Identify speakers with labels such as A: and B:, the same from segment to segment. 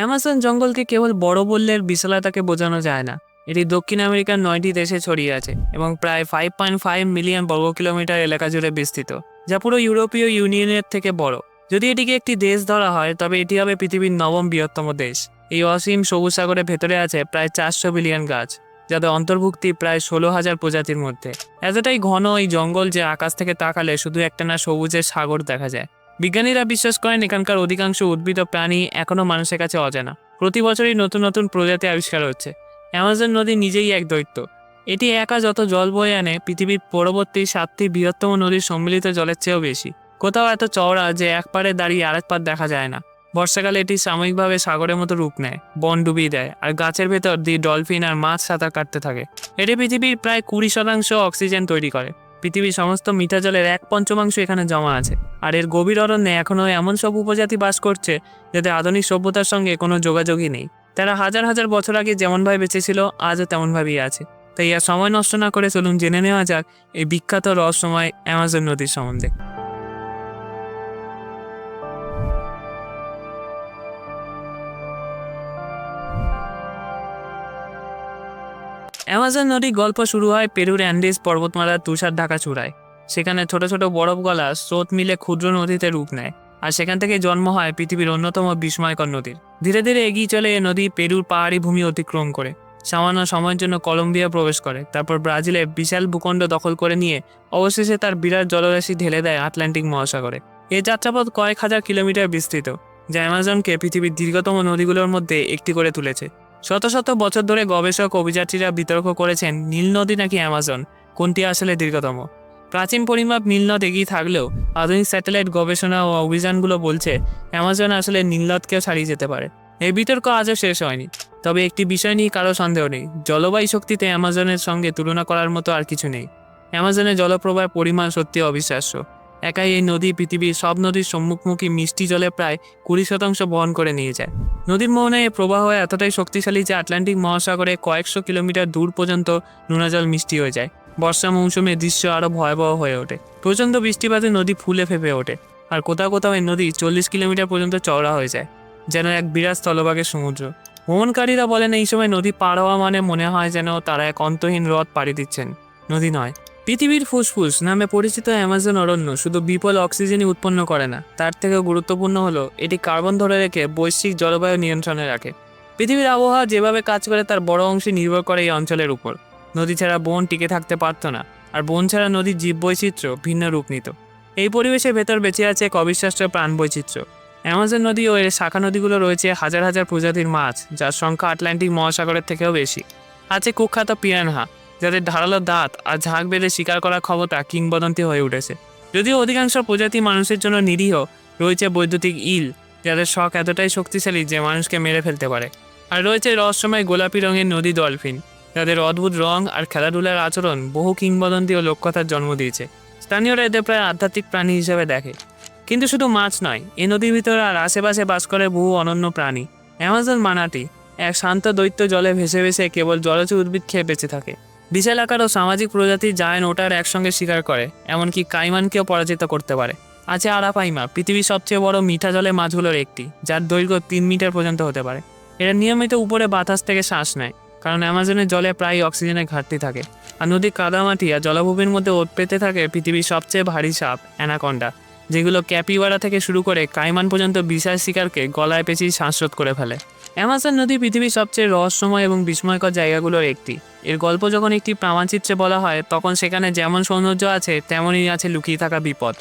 A: Amazon জঙ্গলকে কেবল বড় বললে এর বিশালতাকে বোঝানো যায় না। এটি দক্ষিণ আমেরিকার নয়টি দেশে ছড়িয়ে আছে এবং প্রায় ফাইভ পয়েন্ট ফাইভ মিলিয়ন বর্গ কিলোমিটার এলাকা জুড়ে বিস্তৃত, যা পুরো ইউরোপীয় ইউনিয়নের থেকে বড়। যদি এটিকে একটি দেশ ধরা হয়, তবে এটি হবে পৃথিবীর নবম বৃহত্তম দেশ। এই অসীম সবুজ সাগরের ভেতরে আছে প্রায় চারশো বিলিয়ন গাছ, যাদের অন্তর্ভুক্তি প্রায় ষোলো হাজার প্রজাতির মধ্যে। এতটাই ঘন এই জঙ্গল যে আকাশ থেকে তাকালে শুধু একটানা সবুজের সাগর দেখা যায়। বিজ্ঞানীরা বিশ্বাস করেন এখানকার অধিকাংশ উদ্ভিদ ও প্রাণী এখনও মানুষের কাছে অজানা। প্রতি বছরই নতুন নতুন প্রজাতি আবিষ্কার হচ্ছে। অ্যামাজন নদী নিজেই এক দৈত্য। এটি একা যত জল বয়ে আনে, পৃথিবীর পরবর্তী সাতটি বৃহত্তম নদীর সম্মিলিত জলের চেয়েও বেশি। কোথাও এত চওড়া যে এক পারে দাঁড়িয়ে আরেক পার দেখা যায় না। বর্ষাকালে এটি সাময়িকভাবে সাগরের মতো রূপ নেয়, বন ডুবিয়ে দেয়, আর গাছের ভেতর দিয়ে ডলফিন আর মাছ সাঁতার কাটতে থাকে। এটি পৃথিবীর প্রায় কুড়ি শতাংশ অক্সিজেন তৈরি করে। পৃথিবীর সমস্ত মিঠা জলের এক পঞ্চমাংশ এখানে জমা আছে। আর এর গভীর অরণ্যে এখনও এমন সব উপজাতি বাস করছে যাদের আধুনিক সভ্যতার সঙ্গে কোনো যোগাযোগই নেই। তারা হাজার হাজার বছর আগে যেমনভাবে বেঁচেছিল, আজও তেমনভাবেই আছে। তাই আর সময় নষ্ট না করে চলুন জেনে নেওয়া যাক এই বিখ্যাত রহস্যময় অ্যামাজন নদীর সম্বন্ধে। অ্যামাজন নদীর গল্প শুরু হয় পেরুর অ্যান্ডিস পর্বতমালার তুষার ঢাকা চূড়ায়। সেখানে ছোট ছোট বরফ গলা স্রোত মিলে ক্ষুদ্র নদীতে রূপ নেয়। আর সেখান থেকে জন্ম হয় পৃথিবীর অন্যতম বিস্ময়কর নদীর। ধীরে ধীরে এগিয়ে চলে এ নদী পেরুর পাহাড়ি ভূমি অতিক্রম করে। সামান্য সময়ের জন্য কলম্বিয়া প্রবেশ করে, তারপর ব্রাজিলে বিশাল ভূখণ্ড দখল করে নিয়ে অবশেষে তার বিরাট জলরাশি ঢেলে দেয় আটলান্টিক মহাসাগরে। এই যাত্রাপথ কয়েক হাজার কিলোমিটার বিস্তৃত, যা অ্যামাজনকে পৃথিবীর দীর্ঘতম নদীগুলোর মধ্যে একটি করে তুলেছে। শত শত বছর ধরে গবেষক অভিযাত্রীরা বিতর্ক করেছেন, নীল নদী নাকি অ্যামাজন, কোনটি আসলে দীর্ঘতম? প্রাচীন পরিমাপ নীল নদ এগিয়ে থাকলেও আধুনিক স্যাটেলাইট গবেষণা ও অভিযানগুলো বলছে, অ্যামাজন আসলে নীলনদকেও ছাড়িয়ে যেতে পারে। এই বিতর্ক আজও শেষ হয়নি। তবে একটি বিষয় নিয়ে কারও সন্দেহ নেই। জলবায়ু শক্তিতে অ্যামাজনের সঙ্গে তুলনা করার মতো আর কিছু নেই। অ্যামাজনের জলপ্রবাহের পরিমাণ সত্যি অবিশ্বাস্য। একাই এই নদী পৃথিবীর সব নদীর সম্মুখমুখী মিষ্টি জলে প্রায় কুড়ি শতাংশ বহন করে নিয়ে যায়। নদীর মোহনায় এর প্রবাহ এতটাই শক্তিশালী যে আটলান্টিক মহাসাগরে কয়েকশো কিলোমিটার দূর পর্যন্ত নোনা জল মিষ্টি হয়ে যায়। বর্ষা মৌসুমে দৃশ্য আরও ভয়াবহ হয়ে ওঠে। প্রচণ্ড বৃষ্টিপাতে নদী ফুলে ফেপে ওঠে, আর কোথাও কোথাও এই নদী চল্লিশ কিলোমিটার পর্যন্ত চওড়া হয়ে যায়, যেন এক বিরাট স্থলভাগের সমুদ্র। ভ্রমণকারীরা বলেন, এই সময় নদী পার হওয়া মানে মনে হয় যেন তারা এক অন্তহীন হ্রদ পাড়ি দিচ্ছেন। নদী নয়, পৃথিবীর ফুসফুস নামে পরিচিত অ্যামাজন অরণ্য শুধু বিপুল অক্সিজেনই উৎপন্ন করে না, তার থেকেও গুরুত্বপূর্ণ হলো, এটি কার্বন ধরে রেখে বৈশ্বিক জলবায়ু নিয়ন্ত্রণে রাখে। পৃথিবীর আবহাওয়া যেভাবে কাজ করে, তার বড় অংশে নির্ভর করে এই অঞ্চলের উপর। নদী ছাড়া বন টিকে থাকতে পারতো না, আর বন ছাড়া নদীর জীববৈচিত্র্য ভিন্ন রূপ নিত। এই পরিবেশের ভেতর বেঁচে আছে এক অবিশ্বাস্য প্রাণ বৈচিত্র্য অ্যামাজন নদী ও এর শাখা নদীগুলো রয়েছে হাজার হাজার প্রজাতির মাছ, যার সংখ্যা আটলান্টিক মহাসাগরের থেকেও বেশি। আছে কুখ্যাত পিয়ানহা, যাদের ধারালো দাঁত আর ঝাঁক বেঁধে শিকার করার ক্ষমতা কিংবদন্তি হয়ে উঠেছে। যদিও অধিকাংশ প্রজাতি মানুষের জন্য নিরীহ, রয়েছে বৈদ্যুতিক ইল, যাদের শখ এতটাই শক্তিশালী যে মানুষকে মেরে ফেলতে পারে। আর রয়েছে রহস্যময় গোলাপি রঙের নদী ডলফিন। যাদের অদ্ভুত রং আর খেলাধুলার আচরণ বহু কিংবদন্তি ও লোককথার জন্ম দিয়েছে। স্থানীয়রা এদের প্রায় আধ্যাত্মিক প্রাণী হিসেবে দেখে। কিন্তু শুধু মাছ নয়, এ নদীর ভিতরে আর আশেপাশে বাস করে বহু অনন্য প্রাণী। অ্যামাজন মানাটি এক শান্ত দৈত্য জলে ভেসে ভেসে কেবল জলজ উদ্ভিদ খেয়ে বেঁচে থাকে। বিশাল আকার ও সামাজিক প্রজাতি জায়ান ওটার একসঙ্গে শিকার করে, এমনকি কাইমানকেও পরাজিত করতে পারে। আছে আরাপাইমা পৃথিবীর সবচেয়ে বড় মিঠা জলে মাছগুলোর একটি, যার দৈর্ঘ্য তিন মিটার পর্যন্ত হতে পারে। এরা নিয়মিত উপরে বাতাস থেকে শ্বাস নেয়। কারণ অ্যামাজনের জলে প্রায় অক্সিজেনের ঘাটতি থাকে। আর নদীর কাদামাটি আর জলভূমির মধ্যে ওত পেতে থাকে পৃথিবীর সবচেয়ে ভারী সাপ, অ্যানাকন্ডা, যেগুলো ক্যাপিওয়ারা থেকে শুরু করে কাইমান পর্যন্ত বিশাল শিকারকে গলায় পেঁচিয়ে শ্বাসরোধ করে ফেলে। অ্যামাজন নদী পৃথিবীর সবচেয়ে রহস্যময় এবং বিস্ময়কর জায়গাগুলোর একটি। এর গল্প যখন একটি প্রামাণচিত্রে বলা হয়, তখন সেখানে যেমন সৌন্দর্য আছে, তেমনই আছে লুকিয়ে থাকা বিপদ।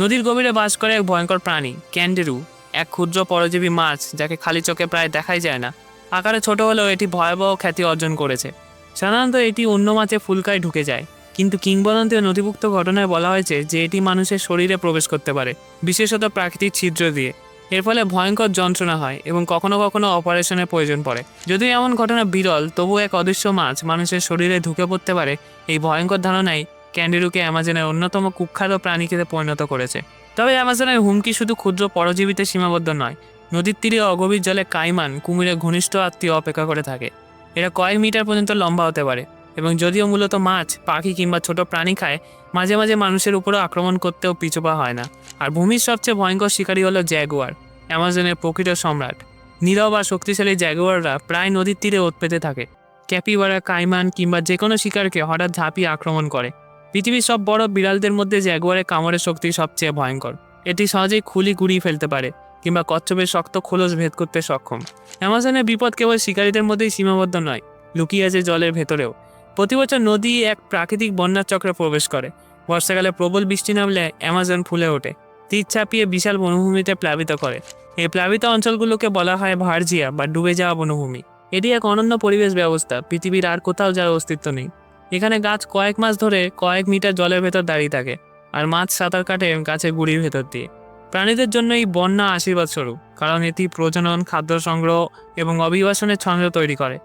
A: নদীর গভীরে বাস করে এক ভয়ঙ্কর প্রাণী, ক্যান্ডেরু, এক ক্ষুদ্র পরজীবী মাছ, যাকে খালি চোখে প্রায় দেখাই যায় না। আকারে ছোট হলেও এটি ভয়াবহ খ্যাতি অর্জন করেছে। সাধারণত এটি অন্য মাছে ফুলকায় ঢুকে যায়। কিন্তু কিংবদন্তি ও নথিভুক্ত ঘটনায় বলা হয়েছে যে এটি মানুষের শরীরে প্রবেশ করতে পারে, বিশেষত প্রাকৃতিক ছিদ্র দিয়ে। এর ফলে ভয়ঙ্কর যন্ত্রণা হয় এবং কখনো কখনো অপারেশনের প্রয়োজন পড়ে। যদিও এমন ঘটনা বিরল তবু এক অদৃশ্য মাছ মানুষের শরীরে ঢুকে পড়তে পারে, এই ভয়ঙ্কর ধারণাই ক্যান্ডিরুকে অ্যামাজনের অন্যতম কুখ্যাত প্রাণীকে পরিণত করেছে। তবে অ্যামাজনের হুমকি শুধু ক্ষুদ্র পরজীবীতে সীমাবদ্ধ নয় নদীর তীরে অগভীর জলে কাইমান কুমিরের ঘনিষ্ঠ আত্মীয় অপেক্ষা করে থাকে। এরা কয়েক মিটার পর্যন্ত লম্বা হতে পারে এবং যদিও মূলত মাছ, পাখি কিংবা ছোট প্রাণী খায়, মাঝে মাঝে মানুষের উপরও আক্রমণ করতেও পিছুপা হয় না। আর ভূমির সবচেয়ে ভয়ঙ্কর শিকারী হলো জ্যাগুয়ার, অ্যামাজনের প্রকৃত সম্রাট। নীরব আর শক্তিশালী জ্যাগুয়াররা প্রায় নদীর তীরে ওত পেতে থাকে। ক্যাপিবারা কাইমান কিংবা যে কোনো শিকারকে হঠাৎ ঝাঁপিয়ে আক্রমণ করে। পৃথিবীর সব বড় বিড়ালদের মধ্যে জ্যাগুয়ারের কামড়ের শক্তি সবচেয়ে ভয়ঙ্কর। এটি সহজেই খুলি গুড়িয়ে ফেলতে পারে। কিংবা কচ্ছপের শক্ত খোলস ভেদ করতে সক্ষম। অ্যামাজনের বিপদ কেবল শিকারীদের মধ্যেই সীমাবদ্ধ নয়, লুকিয়ে আছে জলের ভেতরেও। প্রতি বছর নদী এক প্রাকৃতিক বন্যার চক্রে প্রবেশ করে। বর্ষাকালে প্রবল বৃষ্টি নামলে অ্যামাজন ফুলে ওঠে, তীর ছাপিয়ে বিশাল বনভূমিতে প্লাবিত করে। এই প্লাবিত অঞ্চলগুলোকে বলা হয় ভার্জিয়া বা ডুবে যাওয়া বনভূমি। এটি এক অনন্য পরিবেশ ব্যবস্থা, পৃথিবীর আর কোথাও যার অস্তিত্ব নেই। এখানে গাছ কয়েক মাস ধরে কয়েক মিটার জলের ভেতর দাঁড়িয়ে থাকে, আর মাছ সাঁতার কাটে গাছের গুড়ির ভেতর দিয়ে। প্রাণীদের জন্য এই বন্যা আশীর্বাদ স্বরূপ, কারণ এটি প্রজনন, খাদ্য সংগ্রহ এবং অভিবাসনের ছন্দ তৈরি করে।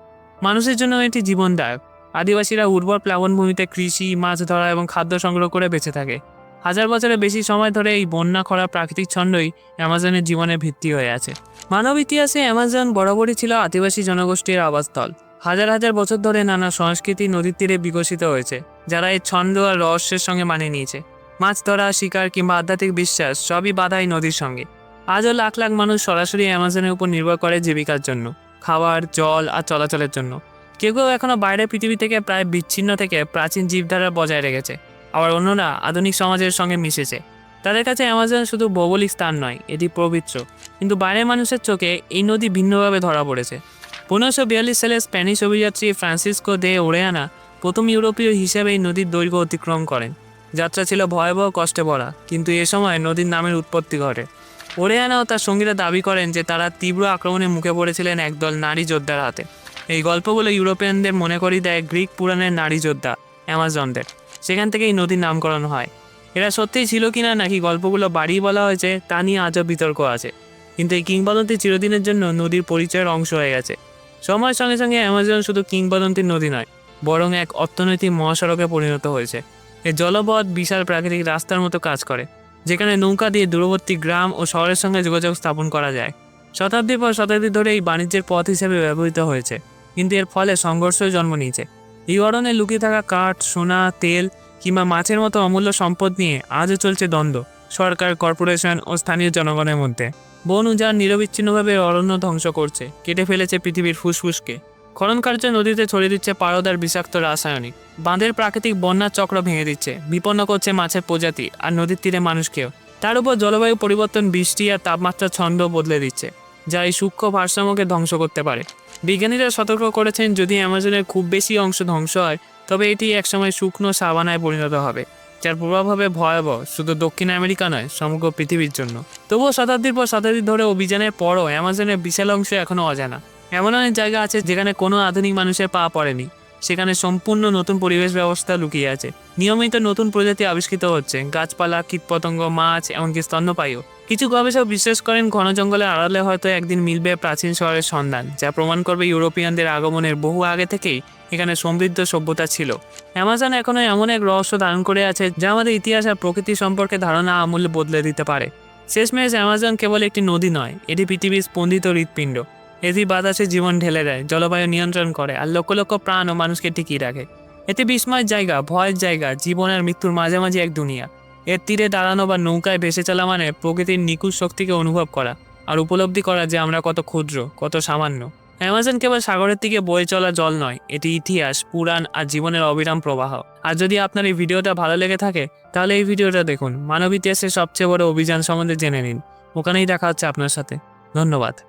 A: মানুষের জন্য এটি জীবনদায়ক। আদিবাসীরা উর্বর প্লাবনভূমিতে কৃষি, মাছ ধরা এবং খাদ্য সংগ্রহ করে বেঁচে থাকে। হাজার বছরের বেশি সময় ধরে এই বন্যা খরা প্রাকৃতিক ছন্দই অ্যামাজনের জীবনে ভিত্তি হয়ে আছে। মানব ইতিহাসে অ্যামাজন বরাবরই ছিল আদিবাসী জনগোষ্ঠীর আবাসস্থল। হাজার হাজার বছর ধরে নানা সংস্কৃতি নদীর তীরে বিকশিত হয়েছে, যারা এই ছন্দ আর রহস্যের সঙ্গে মানিয়ে নিয়েছে। মাছ ধরা, শিকার কিংবা আধ্যাত্মিক বিশ্বাস, সবই বাধাই নদীর সঙ্গে। আজও লাখ লাখ মানুষ সরাসরি অ্যামাজনের উপর নির্ভর করে জীবিকার জন্য খাবার জল আর চলাচলের জন্য। কেউ কেউ এখনও বাইরের পৃথিবী থেকে প্রায় বিচ্ছিন্ন থেকে প্রাচীন জীবধারা বজায় রেখেছে। আবার অন্যরা আধুনিক সমাজের সঙ্গে মিশেছে। তাদের কাছে অ্যামাজন শুধু ভৌগোলিক স্থান নয়, এটি পবিত্র। কিন্তু বাইরের মানুষের চোখে এই নদী ভিন্নভাবে ধরা পড়েছে। পনেরোশো বিয়াল্লিশ সালে স্প্যানিশ অভিযাত্রী ফ্রান্সিসকো দে ওরেয়ানা প্রথম ইউরোপীয় হিসেবে এই নদীর দৈর্ঘ্য অতিক্রম করেন। যাত্রা ছিল ভয়াবহ কষ্টে ভরা, কিন্তু এ সময় নদীর নামের উৎপত্তি ঘটে। ওরেয়ানা ও তার সঙ্গীরা দাবি করেন যে তারা তীব্র আক্রমণের মুখে পড়েছিলেন একদল নারী যোদ্ধার হাতে। এই গল্পগুলো ইউরোপিয়ানদের মনে করিয়ে দেয় গ্রিক পুরাণের নারী যোদ্ধা অ্যামাজনদের। সেখান থেকে এই নদীর নামকরণ হয়। এরা সত্যিই ছিল কিনা নাকি গল্পগুলো বাড়িয়ে বলা হয়েছে, তা নিয়ে আজও বিতর্ক আছে। কিন্তু এই কিংবদন্তি চিরদিনের জন্য নদীর পরিচয়ের অংশ হয়ে গেছে। সময়ের সঙ্গে সঙ্গে অ্যামাজন শুধু কিংবদন্তির নদী নয়, বরং এক অর্থনৈতিক মহাসড়কে পরিণত হয়েছে। এই জলপথ বিশাল প্রাকৃতিক রাস্তার মতো কাজ করে, যেখানে নৌকা দিয়ে দূরবর্তী গ্রাম ও শহরের সঙ্গে যোগাযোগ স্থাপন করা যায়। শতাব্দী পর শতাব্দী ধরে এই বাণিজ্যের পথ হিসেবে ব্যবহৃত হয়েছে, কিন্তু এর ফলে সংঘর্ষ জন্ম নিয়েছে। এই অরণ্যে লুকিয়ে থাকা কাঠ, সোনা, তেল কিংবা মাছের মতো অমূল্য সম্পদ নিয়ে আজও চলছে দ্বন্দ্ব সরকার, কর্পোরেশন ও স্থানীয় জনগণের মধ্যে। বন উজাড় নিরবিচ্ছিন্নভাবে অরণ্য ধ্বংস করছে, কেটে ফেলেছে পৃথিবীর ফুসফুসকে। খনন নদীতে ছড়িয়ে দিচ্ছে পারদার বিষাক্ত রাসায়নিক। বাঁধের প্রাকৃতিক বন্যার চক্র ভেঙে দিচ্ছে। বিপন্ন করছে মাছের প্রজাতি আর নদীর তীরে মানুষকেও। তার উপর জলবায়ু পরিবর্তন, বৃষ্টি আর তাপমাত্রার ছন্দ বদলে দিচ্ছে, যা এই সূক্ষ্ম ভারসাম্যকে ধ্বংস করতে পারে। বিজ্ঞানীরা সতর্ক করেছেন, যদি অ্যামাজনের খুব বেশি অংশ ধ্বংস হয়, তবে এটি একসময় শুকনো সাবানায় পরিণত হবে, যার প্রভাব হবে ভয়াবহ, শুধু দক্ষিণ আমেরিকা নয়, সমগ্র পৃথিবীর জন্য। তবুও শতাব্দীর পর শতাব্দী ধরে অভিযানের পরও অ্যামাজনের বিশাল অংশ এখনও অজানা। এমন অনেক জায়গা আছে যেখানে কোনো আধুনিক মানুষের পা পড়েনি। সেখানে সম্পূর্ণ নতুন পরিবেশ ব্যবস্থা লুকিয়ে আছে। নিয়মিত নতুন প্রজাতি আবিষ্কৃত হচ্ছে। গাছপালা, কীটপতঙ্গ, মাছ, এমনকি স্তন্যপায়ু কিছু গবেষক বিশ্বাস করেন ঘন জঙ্গলের আড়ালে হয়তো একদিন মিলবে প্রাচীন শহরের সন্ধান, যা প্রমাণ করবে ইউরোপিয়ানদের আগমনের বহু আগে থেকেই এখানে সমৃদ্ধ সভ্যতা ছিল। অ্যামাজন এখনও এমন এক রহস্য ধারণ করে আছে, যা আমাদের ইতিহাস আর প্রকৃতি সম্পর্কে ধারণা আমূল্য বদলে দিতে পারে। শেষমেশ অ্যামাজন কেবল একটি নদী নয়, এটি পৃথিবীর স্পন্দিত হৃৎপিণ্ড। এটি বাতাসে জীবন ঢেলে দেয়, জলবায়ু নিয়ন্ত্রণ করে আর লক্ষ লক্ষ প্রাণ ও মানুষকে টিকিয়ে রাখে। এতে বিস্ময়ের জায়গা, ভয়ের জায়গা জীবন আর মৃত্যুর মাঝামাঝি এক দুনিয়া। এর তীরে দাঁড়ানো বা নৌকায় ভেসে চলা মানে প্রকৃতির নিকুজ শক্তিকে অনুভব করা আর উপলব্ধি করা যে আমরা কত ক্ষুদ্র, কত সামান্য। অ্যামাজন কেবল সাগরের দিকে বয়ে চলা জল নয়, এটি ইতিহাস, পুরাণ আর জীবনের অবিরাম প্রবাহ। আর যদি আপনার এই ভিডিওটা ভালো লেগে থাকে, তাহলে এই ভিডিওটা দেখুন। মানব ইতিহাসের সবচেয়ে বড় অভিযান সম্বন্ধে জেনে নিন। ওখানেই দেখা হচ্ছে আপনার সাথে। ধন্যবাদ।